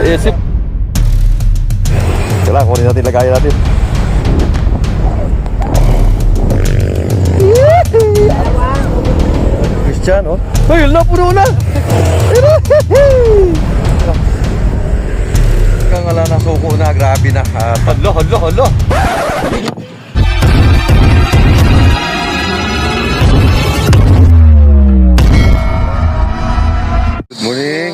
Isip. Kailangan kunin natin, lagayan natin. Christian, oh. Ay, ala, puno na! Kang ala na suko na, grabe na. Uh, hala, hala, hala. Good morning.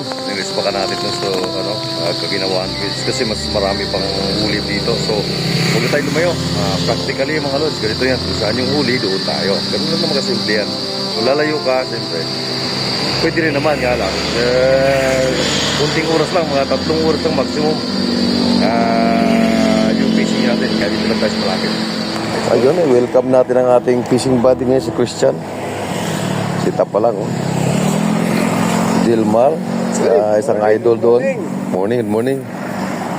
Ka natin dun sa ano, uh, kaginawaan fields kasi mas marami pang huli dito. So, huwag tayo lumayo. Ah, practically mga lods, ganito yan. Kung saan yung huli, doon tayo. Ganun lang naman kasimple yan. Kung lalayo ka, siyempre, pwede rin naman nga lang. Eh, kunting oras lang, mga tatlong oras lang maximum. Ah, yung fishing natin, kaya dito lang tayo sa malapit. Ayun eh, welcome natin ang ating fishing buddy ngayon si Christian. Sita pa lang oh. Dilmar, sa isang idol doon. Morning, good morning.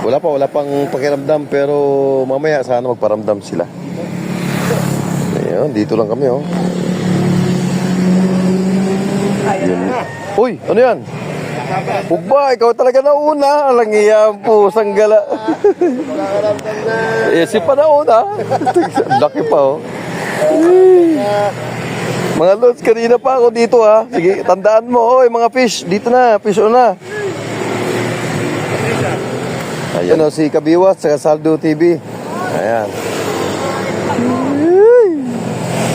Wala pa, wala pang pakiramdam pero mamaya sana magparamdam sila. Ayun, dito lang kami oh. Yun. Uy, ano yan? Pugba, ikaw talaga nauna. Alang iya po, sanggala. eh, si pa nauna. Laki pa oh. Mga lods, kanina pa ako dito ha. Sige, tandaan mo. Oy, mga fish, dito na. Fish on na. Ayan o, si Kabiwas, sa Saldo TV. Ayan. Ay.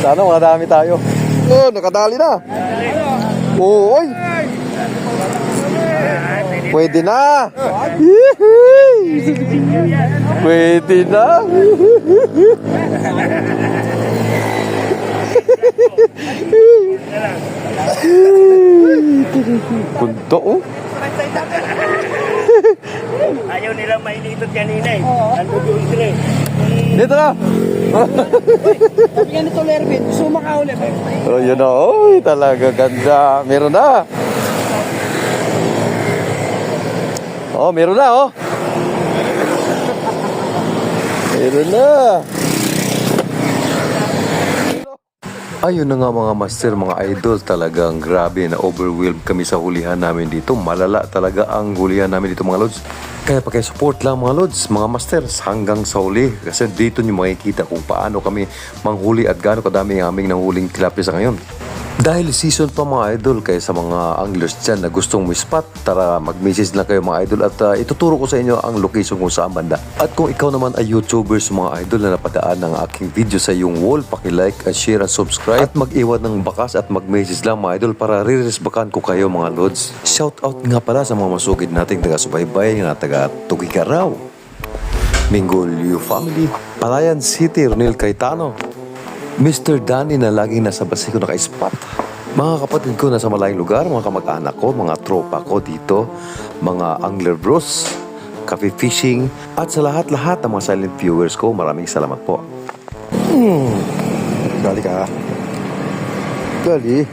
Sana mga dami tayo. Oh, nakadali na. Oo, oy. Pwede na. Pwede na. Punto oh. Ayaw nila mainitot kanina eh. Nandoon sila eh. Dito na. Nga nito, Lervin, gusto mo makahuli. Oh, yun na. Oy, talaga ganda. Meron na. Oh, meron na, oh. Meron na. Ayun na nga mga master, mga idol, talagang grabe na overwhelmed kami sa hulihan namin dito. Malala talaga ang hulihan namin dito mga lods. Kaya pakisupport lang mga lods, mga masters hanggang sa huli. Kasi dito nyo makikita kung paano kami manghuli at gaano kadami ang aming nanghuling tilapia sa ngayon. Dahil season pa mga idol, kaya sa mga anglers dyan na gustong may spot, tara mag-message lang kayo mga idol at uh, ituturo ko sa inyo ang location kung saan banda. At kung ikaw naman ay YouTubers mga idol na napadaan ng aking video sa iyong wall, paki-like at share at subscribe at mag-iwan ng bakas at mag-message lang mga idol para riresbakan ko kayo mga lods. Shout out nga pala sa mga masugid nating taga-subaybay na taga Tugigaraw. Mingolio Family, Palayan City, Ronel Cayetano, Mr. Danny na laging nasa Basico naka-spot. Mga kapatid ko nasa malayong lugar, mga kamag-anak ko, mga tropa ko dito, mga angler bros, cafe fishing, at sa lahat-lahat ng mga silent viewers ko, maraming salamat po. Hmm. Gali ka. Gali.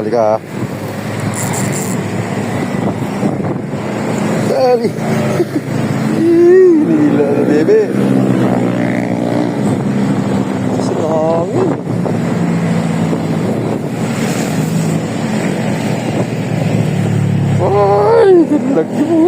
Gali ka. Gali. Nila na, bebe. Sa hangin. Ay, laki mo.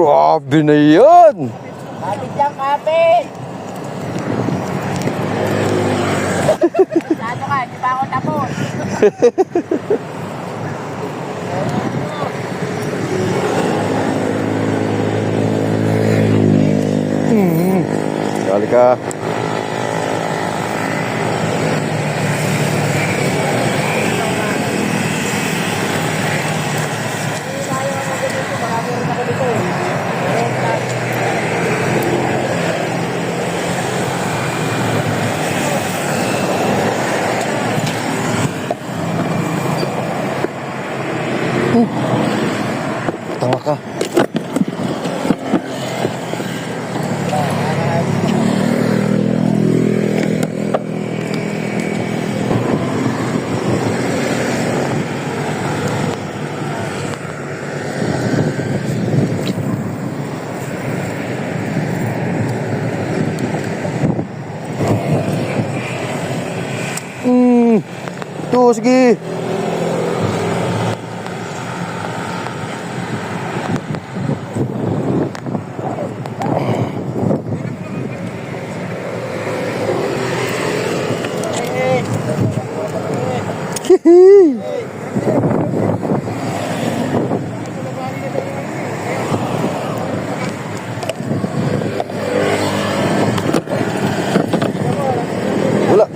Grabe na yan. Kapit lang, kapit! Saan ka? Di pa ako tapos. Gali ka. Tuh, sige. Wala.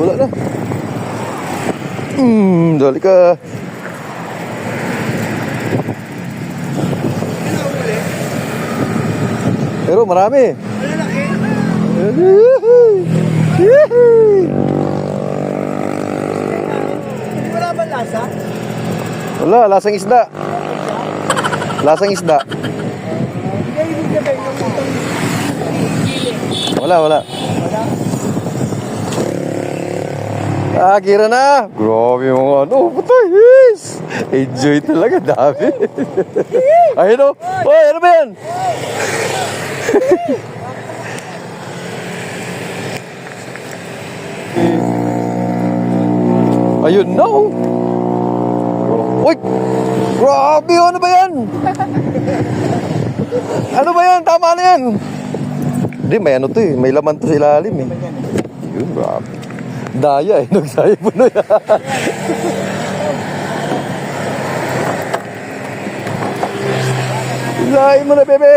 Wala na. Dali ka. Pero marami. Wala ba lasa? Wala, lasang isda. Lasang isda. Wala, wala. Ah, kira na. Grabe yung mga ano. Patay, yes. Enjoy talaga, dami. Ayun o. Oy, ano ba yan? Ayun na oh. Uy! Grabe, ano ba yan? Ano ba yan? Tama na yan. Hindi, may ano to eh. May laman to sa ilalim eh. Yun, grabe. Daya eh. Nagsaya po na yan. Ilahin mo na, bebe.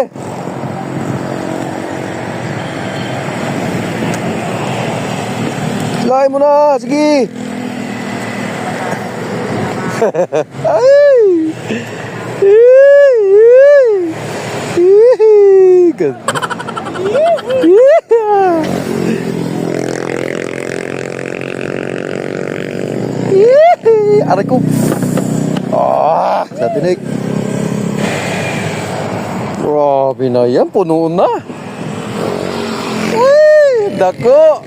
Ilahin mo na. Sige. Ay! Ganda. Yeah! Aray ko. Ah, sa tinik. Grabe na yan, puno na. Ay, dako.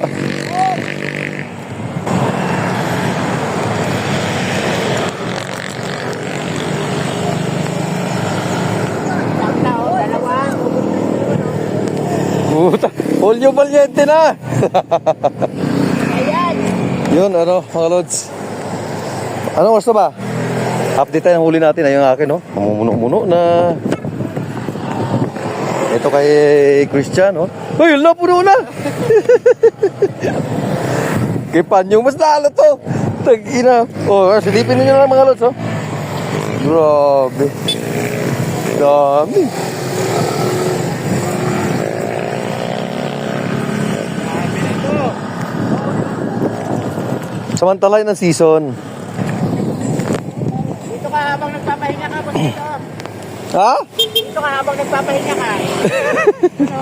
Puta, Julio Valiente na. Yun, ano, mga lods. Ano oras na ba? Update tayo ng huli natin. Ayun ang akin, no? Mamumuno-muno na. Ito kay Christian, no? Uy, yun na, puno na! kay Panyong, mas lalo to! Tag-ina. Oh, silipin ninyo lang mga lods, oh. Grabe. Dami. Samantala yun ang season. Dito ka habang nagpapahinga ka, boss dito. Ha? Dito ka habang nagpapahinga ka. Ano?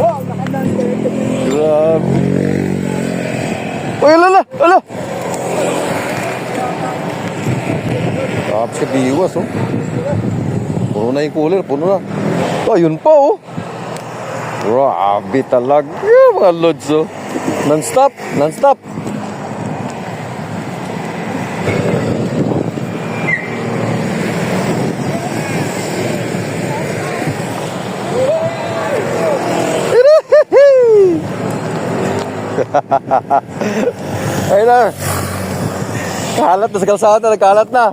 Oh, makandang Grabe. Uy, ala, ala! Grabe sa biwas, oh. Puno na yung cooler, puno na. Oh, ayun pa, oh. Grabe talaga, mga lods, oh. Non-stop, non-stop. Ayun na. Kalat na sa kalsada, nagkalat na.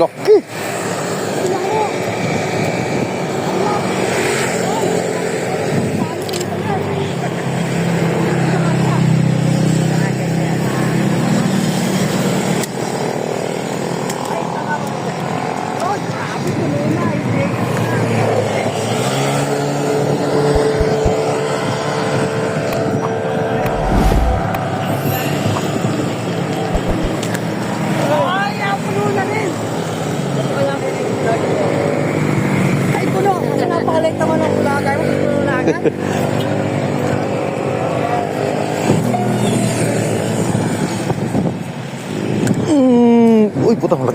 Laki. Ay, ang puno na rin.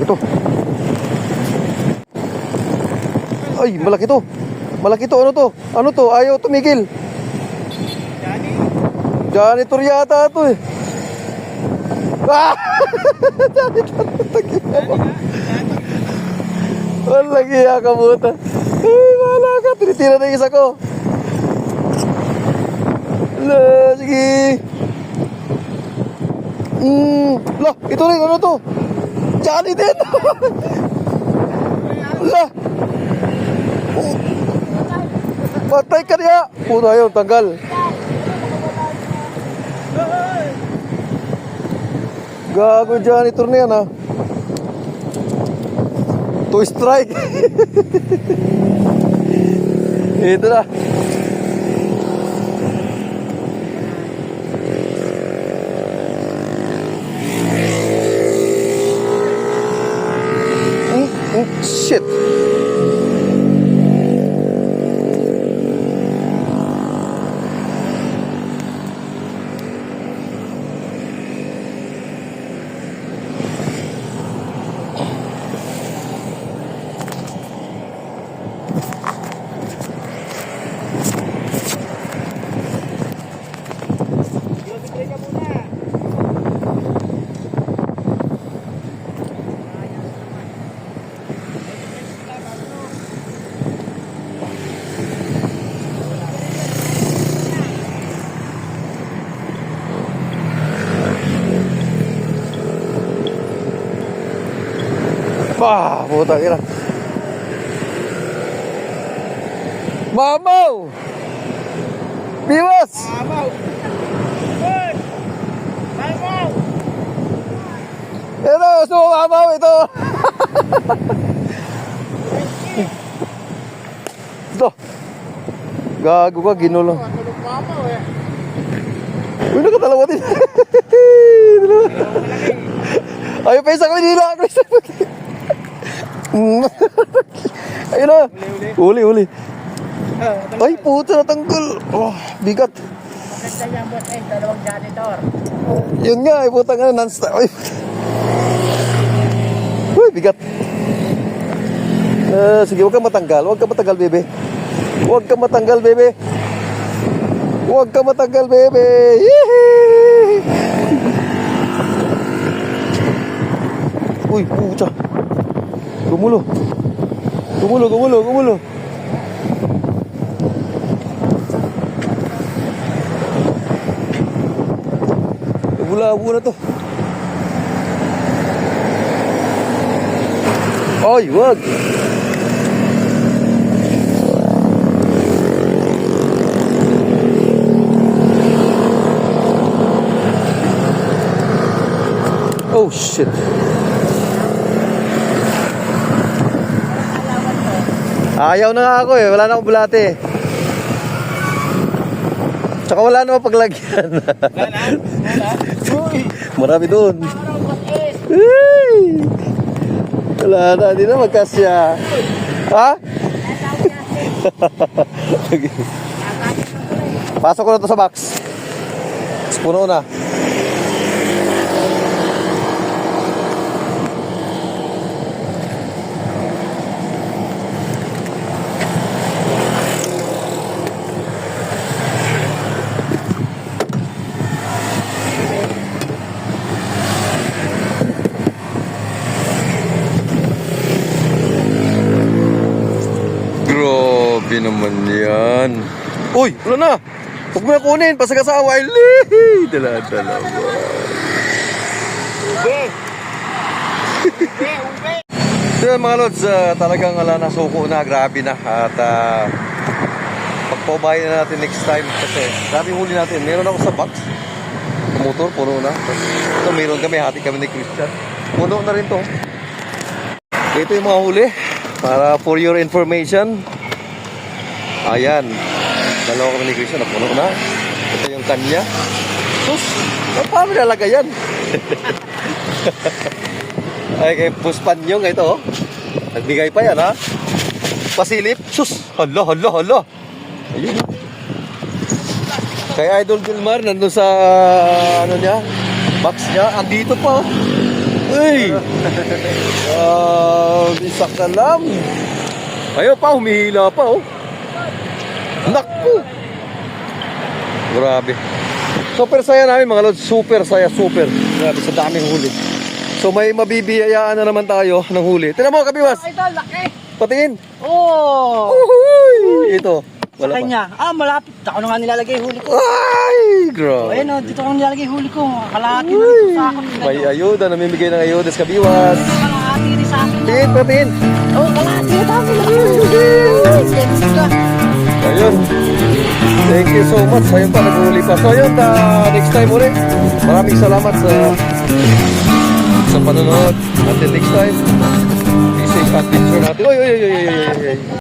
Ito. Ay, malaki to. Malaki to. Ano to? Ano to? Ayaw tumigil. Johnny. Janitor yata to eh. Ah! Janitor. Tagiya mo. Walang iya ka buta. Ay, wala ka. Tinitira na yung isa ko. Ala, sige. Hmm. La, ito rin. Ano to? Johnny din. La. Oh. Patay ka niya. Puno yun, tanggal. Gago janitor na yan ha. Two strike. Ito na. Mm, mm, shit. Ah, puta ina. Mamaw! Biwas! Good. Amaw. Ito, mamaw ito. ito. Gago ka, ginulo. Pa eh. Uy, nakatalawa din. Ayaw pa isa ko, hindi na ako isa. Ayun na. Uli, uli. Ay, puta, natanggal. Oh, bigat. Maganda yan boss eh. Dalawang janitor. Yun nga, ay putang ano, non-stop. Ay. Uy, bigat. Eh, sige, huwag kang matanggal. Huwag kang matanggal, bebe. Huwag kang matanggal, bebe. Huwag kang matanggal, bebe. Yehey! Uy, puta. Gumulo. Gumulo, gumulo, gumulo. Bula-bula na to. Ay, wag. Oh, shit. Ayaw na nga ako eh. Wala na akong bulate. Tsaka wala naman paglagyan. Wala. Wala. Uy. Marami doon. Wala na, di na magkasya. Ha? Pasok ko na to sa box. Puno na. Grabe naman yan. Uy, ano na? Huwag mo na kunin, pasagasawa. Lihi! Dala-dala. Ube. Ube. Ube. So yun, mga lods, ah, talagang wala na suko na, grabe na. At uh, pagpabayan na natin next time kasi dati huli natin, meron ako sa box. Motor, puno na. Tapos ito, meron kami, hati kami ni Christian. Puno na rin to. Ito yung mga huli. Para for your information. Ayan. Dalawa kami ni Christian, napuno na. Ito yung kanya. Sus, paano nalagay yan? Ay, kay Puspanyong ito. oh. Nagbigay pa yan, ha? Pasilip. Sus! Hala, hala, hala. Ayun. Kay Idol Gilmar, nandun sa, ano niya, box niya. Andito pa, oh. Ay! Ah, isa ka lang. Ayaw pa, humihila pa oh. Naku! Grabe. Super saya namin mga lods. Super saya, super. Grabe, sa daming huli. So may mabibiyayaan na naman tayo ng huli. Tignan mo, kabiwas. Idol, laki. Patingin. Oh! Uhuy! Ito. Sa Wala pa. kanya. Ah, malapit. Ako na nga nilalagay huli ko. Ay, Oh, grabe. ayun oh, dito ko nilalagay huli ko. Kalahati na ito sa akin. May ayuda, namimigay ng ayuda sa kabiwas. Kalahati rin sa akin. Patingin, patingin. Oh, kalahati na tayo. Ayun. Thank you so much. Ayun pa, naghuli pa. So ayun, ah, next time ulit. Maraming salamat sa sa panonood. Until next time. Be safe at picture natin. Oy, oy, oy, oy, oy, oy.